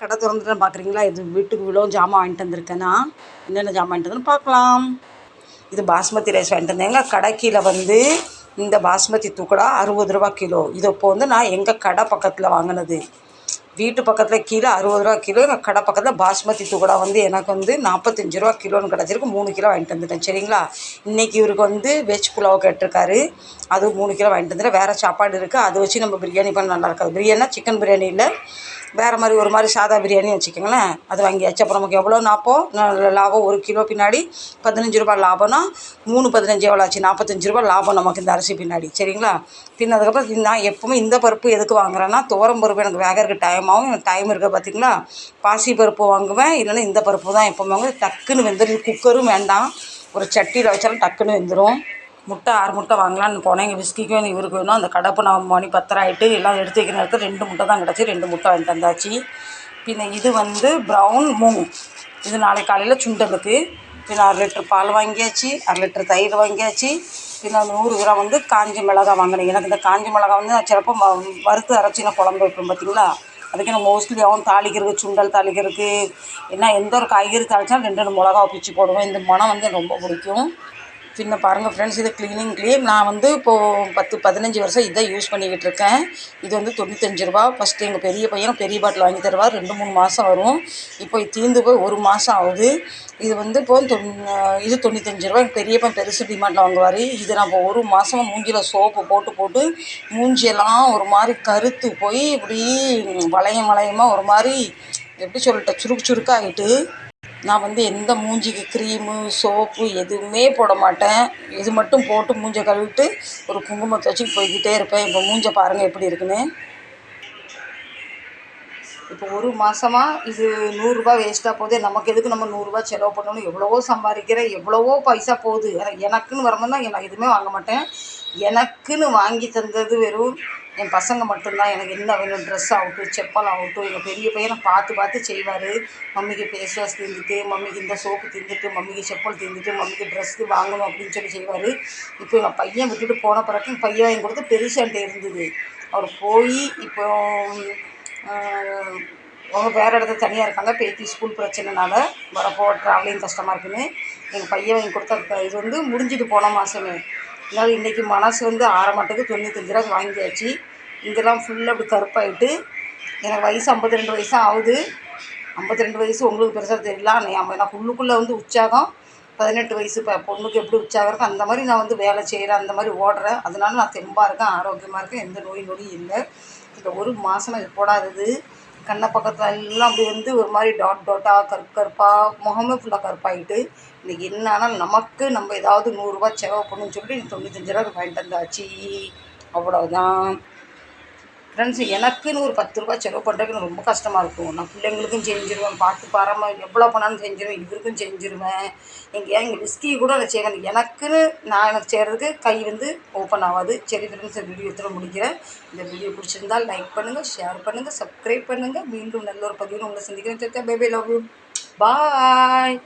கடை திறந்துட்டு பார்க்குறீங்களா இது வீட்டுக்கு இவ்வளோ ஜாமான் வாங்கிட்டு வந்திருக்கேன்னா என்னென்ன ஜாமான் வாங்கிட்டு வந்தேன்னு பார்க்கலாம் இது பாஸ்மதி ரைஸ் வாங்கிட்டு வந்தேங்க. கடைக்கியில் வந்து இந்த பாஸ்மதி தூக்கடா அறுபது ரூபா கிலோ. இது இப்போ வந்து நான் எங்கள் கடை பக்கத்தில் வாங்கினது. வீட்டு பக்கத்தில் கீழே அறுபது ரூபா கிலோ. எங்கள் கடை பக்கத்தில் பாஸ்மதி தூக்கடா வந்து எனக்கு வந்து நாற்பத்தஞ்சு ரூபா கிலோன்னு கிடச்சிருக்கு. மூணு கிலோ வாங்கிட்டு வந்துட்டேன் சரிங்களா? இன்றைக்கி இவருக்கு வந்து வெஜ் புலாவ் கேட்டிருக்காரு. அது மூணு கிலோ வாங்கிட்டு வந்துட்டேன் வேறு சாப்பாடு இருக்குது அதை வச்சு நம்ம பிரியாணி பண்ண நல்லா இருக்காது. பிரியாணினா சிக்கன் பிரியாணி இல்லை. வேறு மாதிரி ஒரு மாதிரி சாதா பிரியாணி வச்சுக்கோங்களேன். அது வாங்கியாச்சு. அப்புறம் நமக்கு எவ்வளோ நாற்போம் லாபம் ஒரு கிலோ பின்னாடி பதினஞ்சு ரூபாய் லாபம்னா மூணு பதினஞ்சு எவ்வளோ ஆச்சு? நாற்பத்தஞ்சு ரூபாய் லாபம் நமக்கு இந்த அரிசி பின்னாடி. சரிங்களா? பின்ன அதுக்கப்புறம் நான் எப்போவுமே இந்த பருப்பு எதுக்கு வாங்குறேன்னா துவரம் பருப்பு எனக்கு வேகறதுக்கு டைம் ஆகும். எனக்கு டைம் இருக்குது பார்த்தீங்களா பாசி பருப்பு வாங்குவேன். இல்லைன்னா இந்த பருப்பு தான் எப்போவுமே வாங்குவேன். டக்குன்னு வெந்துடும் குக்கரும் வேண்டாம். ஒரு சட்டியில் வச்சாலும் டக்குன்னு வெந்துடும் முட்டை ஆறு முட்டை வாங்கலான்னு போனேன். எங்கள் விஸ்கிக்கும் எனக்கு இவருக்கு வேணும் அந்த கடப்பு நான் மணி பத்தரை ஆகிட்டு எல்லாம் எடுத்து வைக்கிற நேரத்தில் ரெண்டு முட்டை தான் கிடச்சி ரெண்டு முட்டை வாங்கிட்டு வந்தாச்சு. பின்ன இது வந்து ப்ரௌன் மூங் இது நாளைக்கு காலையில் சுண்டலுக்கு. பின்ன அரை லிட்டர் பால் வாங்கியாச்சு அரை லிட்டர் தயிர் வாங்கியாச்சு. பின்ன நூறு கிராம் வந்து காஞ்சி மிளகா வாங்கினேன். எனக்கு இந்த காஞ்சி மிளகா வந்து நான் சிலப்போ ம- வறுத்து அரைச்சி நான் குழம்பு வைப்பேன் பார்த்தீங்களா அதுக்கு நான் மோஸ்ட்லி அவன் தாளிக்கிறதுக்கு சுண்டல் தாளிக்கிறதுக்கு என்ன எந்த ஒரு காய்கறி தாளிச்சாலும் ரெண்டு ரெண்டு மிளகா பிச்சு போடுவேன் இந்த மனம் வந்து ரொம்ப பிடிக்கும். பின்ன பாருங்கள் ஃப்ரெண்ட்ஸ் இது க்ளீனிங் க்ளீம் நான் வந்து இப்போது பத்து பதினஞ்சு வருஷம் இதை யூஸ் பண்ணிக்கிட்டு இருக்கேன். இது வந்து தொண்ணூத்தஞ்சு ரூபா. ஃபஸ்ட்டு எங்கள் பெரிய பையன் பெரிய பாட்டில் வாங்கி தருவார். ரெண்டு மூணு மாதம் வரும். இப்போ தீர்ந்து போய் ஒரு மாதம் ஆகுது. இது வந்து இப்போ தொண் இது தொண்ணூத்தஞ்சு ரூபா. எங்கள் பெரிய பையன் பெருசு டிமாண்டில் வாங்குவார். இது நான் இப்போ ஒரு மாதம் மூஞ்சியில் சோப்பு போட்டு போட்டு மூஞ்சியெல்லாம் ஒரு மாதிரி கருத்து போய் இப்படி வளையம் வளையமாக ஒரு மாதிரி எப்படி சொல்லிட்ட சுருக்கு சுருக்காகிட்டு நான் வந்து எந்த மூஞ்சிக்கு க்ரீமு சோப்பு எதுவுமே போட மாட்டேன். இது மட்டும் போட்டு மூஞ்சை கழுவிட்டு ஒரு குங்குமத்தை வச்சு போய்கிட்டே இருப்பேன். இப்போ மூஞ்சை பாருங்கள் எப்படி இருக்குன்னு. இப்போ ஒரு மாதமா இது நூறுரூபா வேஸ்ட்டாக போகுது. நமக்கு எதுக்கு நம்ம நூறுரூவா செலவு பண்ணணும்? எவ்வளவோ சம்பாதிக்கிறேன். எவ்வளவோ பைசா போகுது. எனக்குன்னு வரும்போது தான் நான் எதுவுமே வாங்க மாட்டேன். எனக்குன்னு வாங்கி தந்தது வெறும் என் பசங்க மட்டும்தான். எனக்கு என்ன வேணும்? ட்ரெஸ் ஆகட்டும் செப்பல் ஆகட்டும். எங்கள் பெரிய பையனை பார்த்து பார்த்து செய்வார். மம்மிக்கு ஃபேஸ் வாஷ் தீர்ந்துட்டு மம்மிக்கு இந்த சோப்பு தீர்ந்துட்டு மம்மிக்கு செப்பல் தீர்ந்துட்டு மம்மிக்கு ட்ரெஸ்ஸு வாங்கணும் அப்படின்னு சொல்லி செய்வார். இப்போ எங்கள் பையன் விட்டுட்டு போன பிறகு என் பையன் வாங்கி கொடுத்து பெருசான்ட்டு இருந்தது. அவர் போய் இப்போ அவங்க வேறு இடத்துல தனியாக இருக்காங்க. பேத்தி ஸ்கூல் பிரச்சனைனால வரப்போ ட்ராவலிங் கஷ்டமாக இருக்குன்னு. எங்கள் பையன் வாங்கி கொடுத்த இது வந்து முடிஞ்சிட்டு போன மாதமே அதனால் இன்றைக்கி மனசு வந்து ஆற மாட்டுக்கு தொண்ணூத்தஞ்சு ரூபா வாங்கியாச்சு. இதெல்லாம் ஃபுல்லாக அப்படி கருப்பாயிட்டு எனக்கு வயசு ஐம்பத்தி ரெண்டு வயசாக ஆகுது. ஐம்பத்தி ரெண்டு வயசு உங்களுக்கு பெருசாக தெரியல. ஆனால் என் உள்ளுக்குள்ளே வந்து உற்சாகம். பதினெட்டு வயசு இப்போ பொண்ணுக்கு எப்படி உற்சாகம் இருக்கோ அந்த மாதிரி நான் வந்து வேலை செய்கிறேன் அந்த மாதிரி ஓடுறேன். அதனால நான் தெம்பாக இருக்கேன் ஆரோக்கியமாக இருக்கேன் எந்த நோய் நொடியும் இல்லை. இந்த ஒரு மாதம் இது போடாதது. கண்ணை பக்கத்தில் எல்லாம் அப்படி வந்து ஒரு மாதிரி டாட் டாட்டாக கருப்பு கருப்பாக முகமே ஃபுல்லாக கருப்பாகிட்டு இன்றைக்கி என்னன்னா நமக்கு நம்ம ஏதாவது நூறுரூவா செலவு பண்ணுன்னு சொல்லிட்டு தொண்ணூத்தஞ்சு ரூபா வாங்கிட்டு வந்தாச்சு. அவ்வளோதான் ஃப்ரெண்ட்ஸ் எனக்குன்னு ஒரு பத்து ரூபா செலவு பண்ணுறதுக்கு ரொம்ப கஷ்டமாக இருக்கும். நான் பிள்ளைங்களுக்கும் செஞ்சிருவேன் பார்த்து பாராம எவ்வளோ பண்ணாலும் செஞ்சிருவேன் இவருக்கும் செஞ்சிருவேன். எங்கள் எங்கள் விஸ்கி கூட நான் செய்யணும் எனக்குன்னு நான் எனக்கு செய்கிறதுக்கு கை வந்து ஓப்பன் ஆகாது. சரி ஃப்ரெண்ட்ஸ் வீடியோ எத்தனை முடிக்கிறேன். இந்த வீடியோ பிடிச்சிருந்தால் லைக் பண்ணுங்கள் ஷேர் பண்ணுங்கள் சப்ஸ்கிரைப் பண்ணுங்கள் மீண்டும் நல்ல ஒரு பதிவு உங்களை சந்திக்கிறேன். Baby love you bye